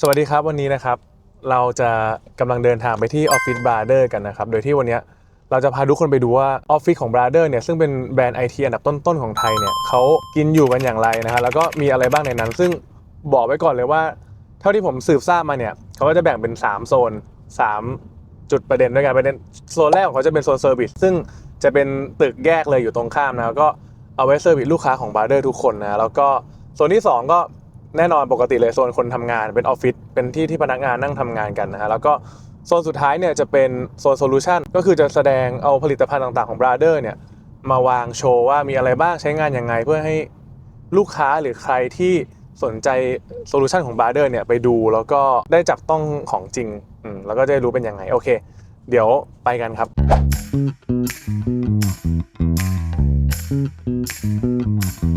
สวัสดีครับวันนี้นะครับ เราจะกำลังเดินทางไปที่ออฟฟิศบราเดอร์กันนะครับ โดยที่วันนี้เราจะพาทุกคนไปดูว่าออฟฟิศของบราเดอร์เนี่ยซึ่งเป็นแบรนด์ไอทีอันดับต้นๆของไทยเนี่ยเขากินอยู่กันอย่างไรนะฮะแล้วก็มีอะไรบ้างในนั้น ซึ่งบอกไว้ก่อนเลยว่า เท่าที่ผมสืบทราบมาเนี่ยเขาก็จะแบ่งเป็น 3 โซน 3 จุดประเด็นด้วยกันประเด็นโซนแรกของเขาจะเป็นโซนเซอร์วิสซึ่งจะเป็นตึกแยกเลยอยู่ตรงข้ามนะแล้วก็เอาไว้เซอร์วิสลูกค้าของบราเดอร์ทุกคนนะแล้วก็โซนที่สองก็ แน่นอนปกติเลยโซนคนทำงานเป็นออฟฟิศเป็นที่ที่พนักงานนั่งทำงานกันนะฮะแล้วก็โซนสุดท้ายเนี่ยจะเป็นโซนโซลูชันก็คือจะแสดงเอาผลิตภัณฑ์ต่างๆของ Brother เนี่ยมาวางโชว์ว่ามีอะไรบ้างใช้งานยังไง เพื่อให้ลูกค้าหรือใครที่สนใจโซลูชันของ Brother เนี่ยไปดูแล้วก็ได้จับต้องของจริงอืมแล้วก็จะได้รู้เป็นยังไง โอเค เดี๋ยวไปกันครับ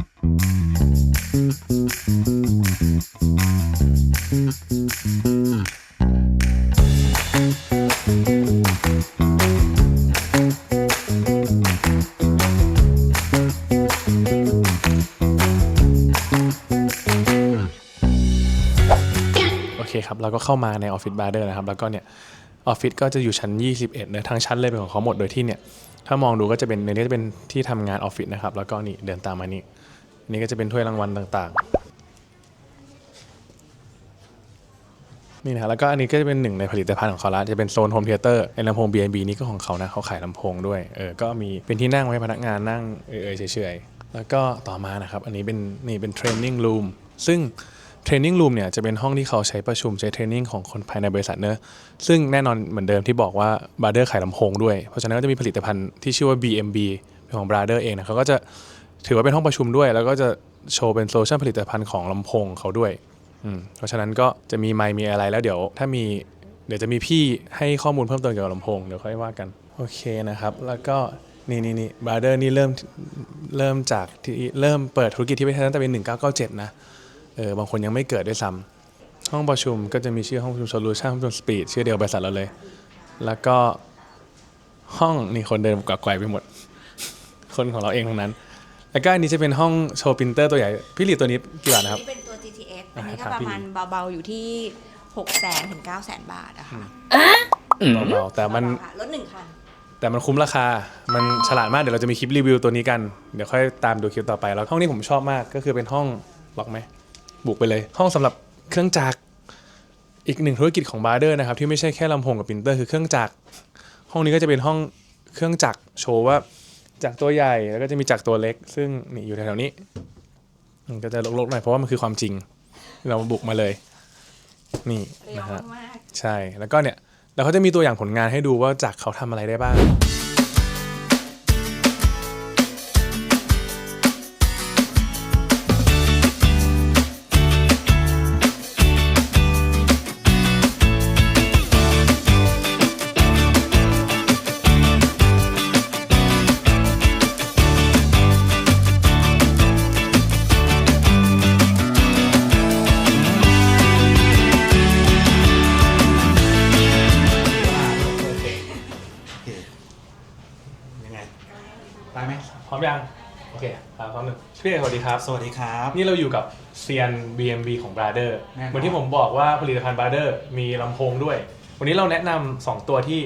อ เคครับเราก็เข้ามาในออฟฟิศบาร์เดอร์นะครับ แล้วก็เนี่ยออฟฟิศก็จะอยู่ชั้น 21เนอะทั้งชั้นเลยเป็นของเขาหมดโดยที่เนี่ยถ้ามองดูก็จะเป็นในนี้จะเป็นที่ทำงานออฟฟิศนะครับแล้วก็นี่เดินตามมานี่อันนี่ก็จะเป็นถ้วยรางวัลต่างๆนี่นะแล้วก็อันนี้ก็จะเป็นหนึ่งในผลิตภัณฑ์ของเขาละจะเป็นโซนโฮมเทเตอร์ไอ้ลำโพง B&B นี่ก็ของเขานะเขาขายลำโพงด้วยเออก็มีเป็นที่นั่งไว้ให้พนักงานนั่งเออๆเฉยๆแล้วก็ต่อมานะครับอันนี้เป็นนี่เป็นเทรนนิ่งรูมซึ่ง เทรนนิ่งรูมเนี่ยจะเป็นห้องที่เขาใช้ประชุมใช้เทรนนิ่งของคนภายในบริษัทเนอะซึ่งแน่นอนเหมือนเดิมที่บอกว่าบร์เดอร์ขายลำโพงด้วย เพราะฉะนั้นก็จะมีผลิตภัณฑ์ที่ชื่อว่า BMB เป็นของบราเดอร์เองนะเขาก็จะถือว่าเป็นห้องประชุมด้วย แล้วก็จะโชว์เป็นโซลูชันผลิตภัณฑ์ของลำโพงเขาด้วยอืมเพราะฉะนั้นก็จะมีไมค์มีอะไรแล้วเดี๋ยว ถ้ามีเดี๋ยวจะมีพี่ให้ข้อมูลเพิ่มเติมเกี่ยวกับลำโพงเดี๋ยวค่อยว่ากันโอเคนะครับ แล้วก็นี่นี่นี่บราเดอร์นี่เริ่มเริ่มจากที่เริ่มเปิดธุรกิจที่ประเทศตั้งแต่เป็น1997 นะ เออบางคนยังไม่เกิดด้วยซ้ำห้องประชุมก็จะมีชื่อห้องประชุมโซลูชันห้องประชุมสปีดชื่อเดียวบริษัทเราเลย แล้วก็ห้องนี่คนเดินกวักไกวไปหมด คนของเราเองทั้งนั้น แล้วก็อันนี้จะเป็นห้องโชว์ปรินเตอร์ตัวใหญ่ พี่หลีตัวนี้กี่บาทนะครับ นี่เป็นตัว GTX อ่าอันนี้ครัก็บประพี่มาณเบาๆอยู่ที่6แสนถึง9แสนบาทอะค่ะเบาๆแต่มันเบาๆค่ะรถหนึ่งคัน แต่มันคุ้มราคา มันฉลาดมาก เดี๋ยวเราจะมีคลิปรีวิวตัวนี้กัน เดี๋ยวค่อยตามดูคลิปต่อไป แล้วห้องนี้ผมชอบมาก ก็คือเป็นห้องล็อกไหม บุกไปเลย ห้องสำหรับเครื่องจักรอีกหนึ่งธุรกิจของบาร์เดอร์นะครับที่ไม่ใช่แค่ลำโพงกับปรินเตอร์คือเครื่องจักรห้องนี้ก็จะเป็นห้องเครื่องจักรโชว์ว่าจักรตัวใหญ่แล้วก็จะมีจักรตัวเล็ก ซึ่งนี่อยู่แถวๆนี้มันก็จะลกๆหน่อยเพราะว่ามันคือความจริง เราบุกมาเลย นี่เรียวนะฮะมากใช่แล้วก็เนี่ยแล้วเขาจะมีตัวอย่างผลงานให้ดูว่าจากเขาทำอะไรได้บ้างยังไง พร้อมยัง โอเคครับพร้อมหนึ่งพี่เอกสวัสดีครับ สวัสดีครับ นี่เราอยู่กับเซียน BMB ของ Brother แน่นอน เหมือนที่ผมบอกว่าผลิตภัณฑ์ Brother มีลำโพงด้วย วันนี้เราแนะนำสองตัวที่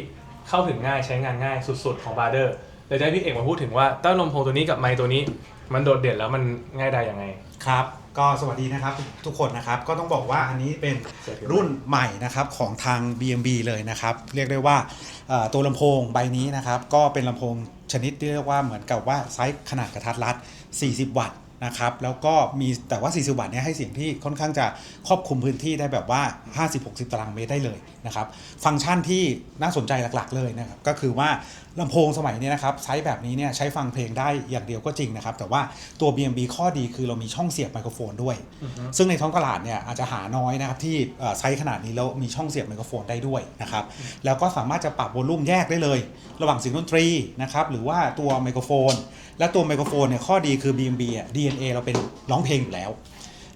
เข้าถึงง่ายใช้งานง่ายสุดๆของ Brother เดี๋ยวจะให้พี่เอกมาพูดถึงว่าเต้าลำโพงตัวนี้กับไมค์ตัวนี้ มันโดดเด่นแล้วมันง่ายได้ยังไง ครับ ก็สวัสดีนะครับทุกทุกคนนะครับ ก็ต้องบอกว่าอันนี้เป็นสวัสดีครับรุ่นใหม่นะครับของทาง BMB เลยนะครับ เรียกได้ว่าเอ่อตัวลำโพงใบนี้นะครับ ก็เป็นลำโพง ชนิดที่เรียกว่าเหมือนกับว่าไซส์ขนาดกระทัดรัด 40 วัตต์ นะครับแล้วก็มีแต่ว่า 40 วัตต์เนี่ยให้เสียงที่ค่อนข้างจะครอบคลุมพื้นที่ได้แบบว่า 50-60 ตารางเมตรได้เลยนะครับฟังก์ชันที่น่าสนใจหลักๆเลยนะครับก็คือว่าลำโพงสมัยนี้นะครับใช้แบบนี้เนี่ยใช้ฟังเพลงได้อย่างเดียวก็จริงนะครับแต่ว่าตัว BMB ข้อดีคือเรามีช่องเสียบไมโครโฟนด้วย ซึ่งในท้องตลาดเนี่ยอาจจะหาน้อยนะครับที่เอ่อไซส์ขนาดนี้แล้วมีช่องเสียบไมโครโฟนได้ด้วยนะครับแล้วก็สามารถจะปรับวอลลุ่มแยกได้เลย ระหว่างเสียงดนตรีนะครับหรือว่าตัวไมโครโฟน และตัวไมโครโฟนเนี่ยข้อดีคือ BMB อะ DNA เราเป็นร้องเพลงอยู่แล้ว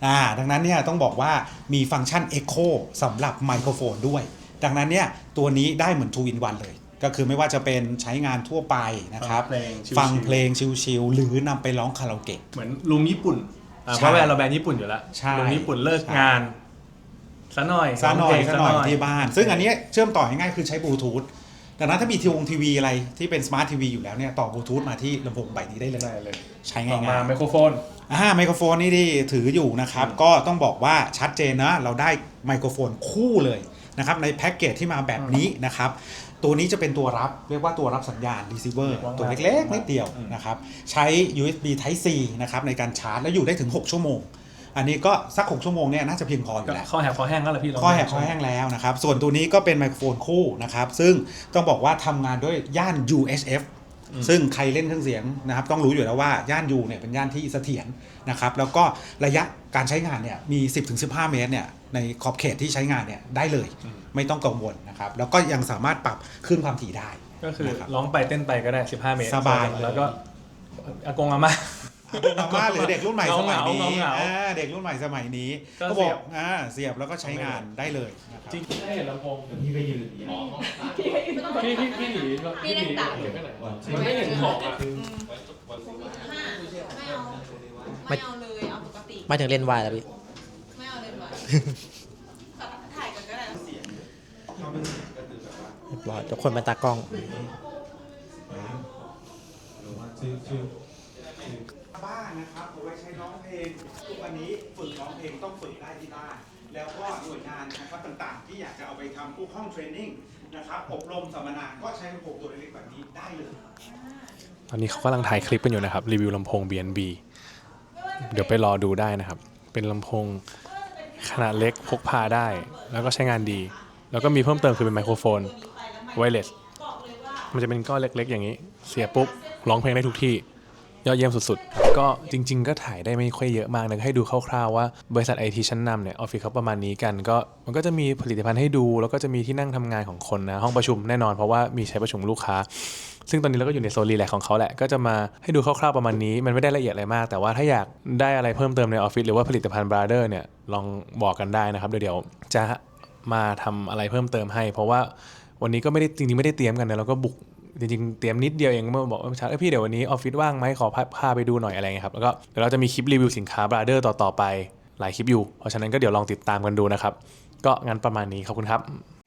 อ่าดังนั้นเนี่ยต้องบอกว่ามีฟังก์ชัน Echo สำหรับไมโครโฟนด้วย ดังนั้นเนี่ยตัวนี้ได้เหมือน 2 in 1เลย ก็คือไม่ว่าจะเป็นใช้งานทั่วไปนะครับ ฟังเพลงชิลๆ ฟังเพลงชิลๆหรือนำไปร้องคาราโอเกะ เหมือนลุงญี่ปุ่นอ่าใช่เพราะแบรนด์เราแบรนด์ญี่ปุ่นอยู่แล้วใช่ ลุงญี่ปุ่นเลิกใช่งานซะหน่อยซะหน่อยร้งเพลงซะหน่อยซะที่บ้าน ซึ่งอันเนี้ยเชื่อมต่อง่ายๆคือใช้บลูทูธ ดังนั้นถ้ามีทีวงทีวีอะไรที่เป็นสมาร์ททีวีอยู่แล้วเนี่ยต่อบลูทูธมาที่ลำโพงใบนี้ได้เลย ได้เลยใช้ต่อง่ายมาๆไมโครโฟนอ่าไมโครโฟนนี่ที่ถืออยู่นะครับก็ต้องบอกว่าชัดเจนนะเราได้ไมโครโฟนคู่เลยนะครับในแพ็กเกจที่มาแบบนี้นะครับ ตัวนี้จะเป็นตัวรับเรียกว่าตัวรับสัญญาณ receiver ว่างๆตัวเล็กๆนิดเดียวอืม นะครับ ใช้ USB Type C นะครับในการชาร์จแล้วอยู่ได้ถึง 6 ชั่วโมง อันนี้ก็สัก6ชั่วโมงเนี่ยน่าจะเพียงพออยู่ก็แล้วข้อแหบคอแห้งแล้วล่ะพี่ลงข้อแหบข้อแห้งแล้วนะครับ ส่วนตัวนี้ก็เป็นไมโครโฟนคู่นะครับ ซึ่งต้องบอกว่าทำงานด้วยย่าน UHF ซึ่งใครเล่นเครื่องเสียงนะครับ ต้องรู้อยู่แล้วว่าย่าน U เนี่ยเป็นย่านที่เสถียรนะครับ แล้วก็ระยะการใช้งานเนี่ยมี 10-15 เมตรเนี่ยในขอบเขตที่ใช้งานเนี่ยได้เลย ไม่ต้องกังวลนะครับ แล้วก็ยังสามารถปรับขึ้นความถี่ได้ ก็คือนะครับร้องไปเต้นไปก็ได้ 15 เมตรสบายแล้วก็อากงอาม่า อาม่าหรือเด็กรุ่นใหม่สมัยนี้เหงาๆอ่าเด็กรุ่นใหม่สมัยนี้ก็ก็เสีบยอบกอ่าเสียบแล้วก็ใช้งานได้เลยนะครับจริงๆได้เห็นลำโพงพี่ก็ยืนพี่พี่พี่หนีพี่หนีเก็บไว้ไหนมันไม่เห็นของอะไม่เอาเลยเอาปกติไม่ถึงเล่นวายแล้วพี่ไม่เอาเลยว่ะถ่ายกันก็ได้เรียบร้อยทุกคนเป็นตากล้อง บ้านนะครับเอาไว้ใช้ร้องเพลง ทุกวันนี้ฝึกร้องเพลงต้องฝึกได้ที่บ้าน แล้วก็หน่วยงานนะครับต่างๆ ที่อยากจะเอาไปทำพวกห้องเทรนนิ่งนะครับอบรมสัมมนา ก็ใช้ลำโพงตัวเล็กๆแบบนี้ได้เลย ตอนนี้เขากำลังถ่ายคลิปกันอยู่นะครับ รีวิวลำโพง BNB เดี๋ยวไปรอดูได้นะครับ เป็นลำโพงขนาดเล็กพกพาได้ แล้วก็ใช้งานดี แล้วก็มีเพิ่มเติมคือเป็นไมโครโฟนไวเลสมันจะเป็นก้อนเล็กๆ อย่างนี้ เสียบปุ๊บร้องเพลงได้ทุกที่ ยอดเยี่ยมสุดๆ ก็จริง ๆ ก็ถ่ายได้ไม่ค่อยเยอะมากนะให้ดูคร่าวๆว่าบริษัทไอทีชั้นนำเนี่ยออฟฟิศเขาประมาณนี้กันก็มันก็จะมีผลิตภัณฑ์ให้ดู แล้วก็จะมีที่นั่งทำงานของคนนะ ห้องประชุมแน่นอนเพราะว่ามีใช้ประชุมลูกค้า ซึ่งตอนนี้เราก็อยู่ในโซนรีแลกของเขาแหละ ก็จะมาให้ดูคร่าวๆประมาณนี้ มันไม่ได้ละเอียดอะไรมาก แต่ว่าถ้าอยากได้อะไรเพิ่มเติมในออฟฟิศหรือว่าผลิตภัณฑ์บราเดอร์เนี่ยลองบอกกันได้นะครับเดี๋ยวจะมาทำอะไรเพิ่มเติมให้ เพราะว่าวันนี้ก็ไม่ได้จริงๆไม่ได้เตรียมกันนะเราก็บุก จริงๆ เตรียมนิดเดียวเองเมื่อบอกว่าเช้าเอ้ยพี่เดี๋ยววันนี้ออฟฟิศว่างไหมขอพาพาไปดูหน่อยอะไรเงี้ยครับแล้วก็เดี๋ยวเราจะมีคลิปรีวิวสินค้าบราเดอร์ต่อๆไปหลายคลิปอยู่ เพราะฉะนั้นก็เดี๋ยวลองติดตามกันดูนะครับ ก็งั้นประมาณนี้ขอบคุณครับ